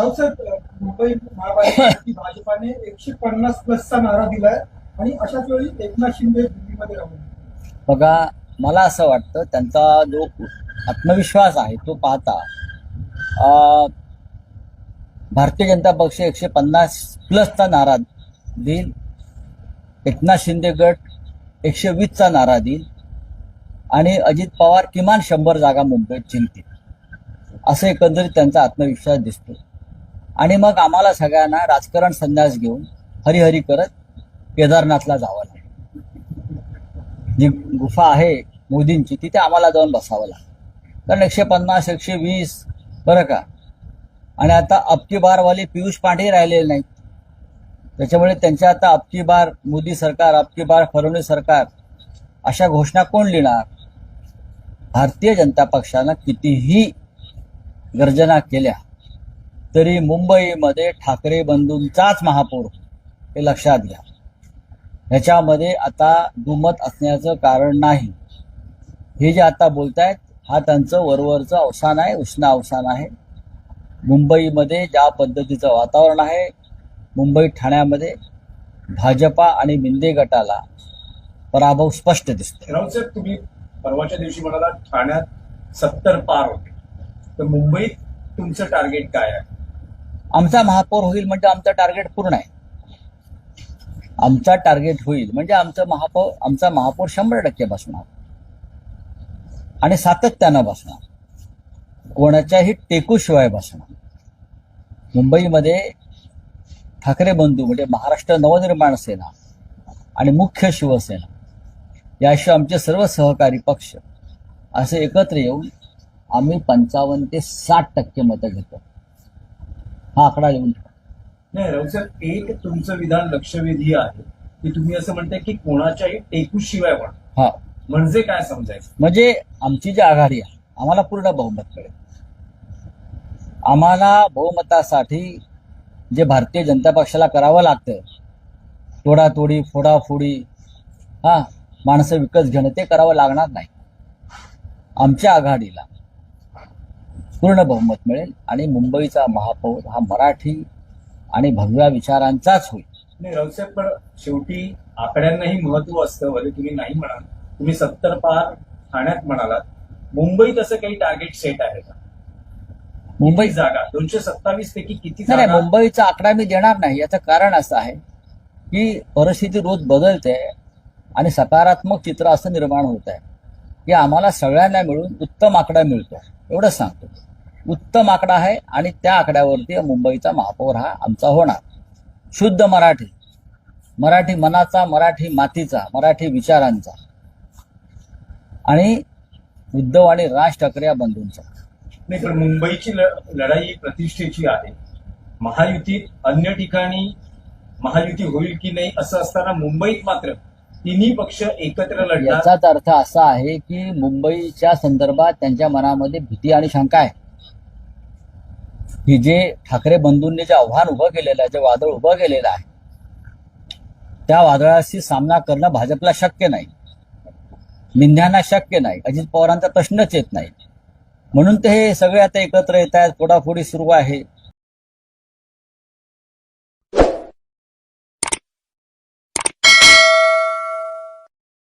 राऊत साहेब मुंबई महापालिकेसाठी भाजपाने एकशे पन्नास प्लसचा नारा दिलाय आणि अशाच वेळी एकनाथ शिंदे दिल्लीमध्ये राहून बघा मला असं वाटतं त्यांचा जो आत्मविश्वास आहे तो पाहता भारतीय जनता पक्ष एकशे पन्नास प्लसचा नारा देईल एकनाथ शिंदे गट एकशे वीसचा नारा देईल आणि अजित पवार किमान शंभर जागा मुंबईत जिंकतील. असं एकंदरीत त्यांचा आत्मविश्वास दिसतो. आणि मग आम्हाला सगळ्यांना राजकारण संन्यास घेऊन हरिहरी करत केदारनाथला जावं लागेल. जी गुफा आहे मोदींची तिथे आम्हाला जाऊन बसावं लागलं. कारण एकशे पन्नास एकशे वीस बरं का? आणि आता अबकी बारवाले पियुष पांडे राहिलेले नाहीत. त्याच्यामुळे त्यांच्या आता अबकी बार मोदी सरकार अबकी बार फडणवीस सरकार अशा घोषणा कोण लिहिणार? भारतीय जनता पक्षानं कितीही गर्जना केल्या तरी मुंबईमध्ये ठाकरे बंधूंचाच महापौर हे लक्षात घ्या. ह्याच्यामध्ये आता दुमत असण्याचं कारण नाही. हे जे आता बोलतायत हा त्यांचं वरवरचं अवसान आहे उष्ण अवसान आहे. मुंबईमध्ये ज्या पद्धतीचं वातावरण आहे मुंबई ठाण्यामध्ये भाजपा आणि मिंदे गटाला पराभव स्पष्ट दिसतो साहेब तुम्ही परवाच्या दिवशी म्हणाला ठाण्यात सत्तर पार होते. तर मुंबईत तुमचं टार्गेट काय आहे? आमचा महापौर होईल म्हणजे आमचं टार्गेट पूर्ण आहे. आमचा टार्गेट होईल म्हणजे आमचं महापौर आमचा महापौर शंभर टक्के बसणार. आणि सातत्यानं बसणार. कोणाच्याही टेकूशिवाय बसणार. मुंबईमध्ये ठाकरे बंधू म्हणजे महाराष्ट्र नवनिर्माण सेना आणि मुख्य शिवसेना याशिवाय आमचे सर्व सहकारी पक्ष असे एकत्र येऊन आम्ही पंचावन्न ते साठ टक्के मतं घेतो. हा आकडा ठेवा. नाही राऊत साहेब एक तुमचं विधान लक्षवेधी आहे की तुम्ही असं म्हणताय की कोणाच्याही टेकू शिवाय पण हा. म्हणजे काय समजायचं? म्हणजे आमची जी आघाडी आहे आम्हाला पूर्ण बहुमत मिळेल. आम्हाला बहुमतासाठी जे भारतीय जनता पक्षाला करावं लागतं तोडातोडी फोडाफोडी हा माणसं विकत घेणं ते करावं लागणार नाही. आमच्या आघाडीला पूर्ण बहुमत मिळेल आणि मुंबईचा महापौर हा मराठी आणि भगव्या विचारांचाच होईल. नाही राऊत साहेब पण शेवटी आकड्यांनाही महत्त्व असतं. भले तुम्ही नाही म्हणाल तुम्ही सत्तर पार ठाण्यात म्हणालात. मुंबईत असं काही टार्गेट सेट आहे का? मुंबई जागा? दोनशे सत्तावीस पैकी किती नाही मुंबईचा आकडा मी देणार नाही. याचं कारण असं आहे की परिस्थिती रोज बदलते आणि सकारात्मक चित्र असं निर्माण होत आहे. की आम्हाला सगळ्यांना मिळून उत्तम आकडा मिळतो. एवढंच सांगतो. उत्तम आकडा आहे आणि त्या आकड्यावरती मुंबईचा महापौर हा आमचा होणार. शुद्ध मराठी. मराठी मनाचा मराठी मातीचा मराठी विचारांचा. आणि उद्धव आणि राज ठाकरे या बंधूंचा. नाही पण मुंबईची लढाई प्रतिष्ठेची आहे. महायुतीत अन्य ठिकाणी महायुती होईल की नाही असं असताना मुंबईत मात्र तिन्ही पक्ष एकत्र लढणार. याचाच अर्थ असा आहे की मुंबईच्या संदर्भात त्यांच्या मनामध्ये भीती आणि शंका आहे. की जे ठाकरे बंधूंनी जे आव्हान उभं केलेलं आहे जे वादळ उभं केलेलं आहे त्या वादळाशी सामना करणं भाजपला शक्य नाही. मिंध्यांना शक्य नाही. अजित पवारांचा प्रश्नच येत नाही. म्हणून ते हे सगळे आता एकत्र येत आहेत फोडाफोडी सुरू आहे.